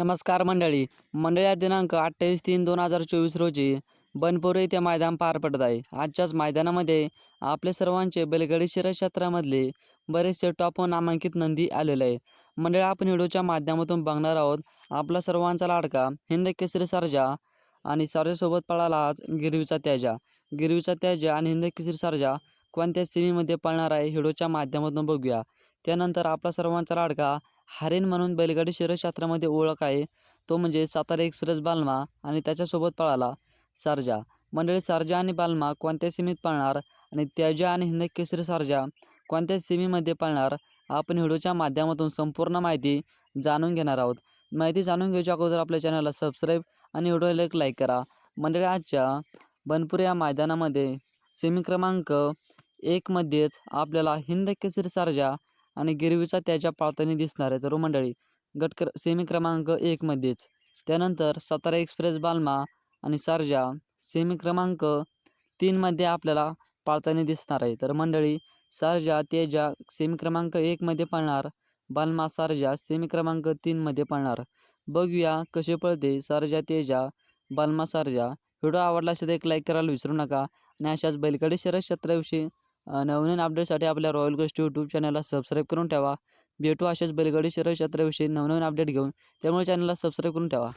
नमस्कार मंडळी. मंडळी दिनांक अठ्ठावीस तीन दोन हजार चोवीस रोजी बनपूर येथे मैदान पार पडत आहे. आजच्याच मैदानामध्ये आपले सर्वांचे बैलगाडी शर्यत क्षेत्रामधले बरेचसे टॉप नामांकित नंदी आलेले आहे मंडळी आपण व्हिडिओच्या माध्यमातून बघणार आहोत आपला सर्वांचा लाडका हिंद केसरी सरजा आणि सर्जासोबत पळाला आज गिरवीचा त्याजा. गिरवीचा त्याजा आणि हिंद केसरी सरजा कोणत्या सिनेमध्ये पळणार आहे व्हिडिओच्या माध्यमातून बघूया. त्यानंतर आपला सर्वांचा लाडका हारेन म्हणून बैलगाडी शर्यत क्षेत्रामध्ये ओळख आहे. तो म्हणजे सातारा एक्सप्रेस बालमा आणि त्याच्यासोबत पळाला. सारजा. मंडळी सारजा आणि बालमा कोणत्या सीमेत पळणार? आणि त्याजा आणि हिंद केसरी सारजा कोणत्या सीमेमध्ये पळणार? आपण व्हिडिओच्या माध्यमातून संपूर्ण माहिती जाणून घेणार आहोत. माहिती जाणून घ्यायच्या अगोदर आपल्या चॅनलला सबस्क्राईब आणि व्हिडिओला एक लाईक करा. मंडळी आजच्या बनपूर या मैदानामध्ये सेमी क्रमांक एकमध्येच आपल्याला हिंद केसरी सारजा आणि गिरवीचा त्याच्या पाळतानी दिसणार आहे. तर हो मंडळी गट क्र सेमी क्रमांक एकमध्येच त्यानंतर सातारा एक्सप्रेस बालमा आणि सारजा सेमी क्रमांक तीनमध्ये आपल्याला पाळतानी दिसणार आहे. तर मंडळी सारजा तेजा सेमी क्रमांक एकमध्ये पळणार. बालमा सारजा सेमी क्रमांक तीनमध्ये पळणार. बघूया कसे पळते सारजा तेजा बालमा सारजा. व्हिडिओ आवडला असेल तर एक लाईक करायला विसरू नका. आणि अशाच बैलगाडी शरद क्षेत्राविषयी नवनवीन अपडेटसाठी आपल्या रॉयल गोष्टी यूट्यूब चॅनलला सबस्क्राईब करून ठेवा. भेटू अशाच बैलगाडी शहर क्षेत्राविषयी नवनवीन अपडेट घेऊन. त्यामुळे चॅनलला सबस्क्राईब करून ठेवा.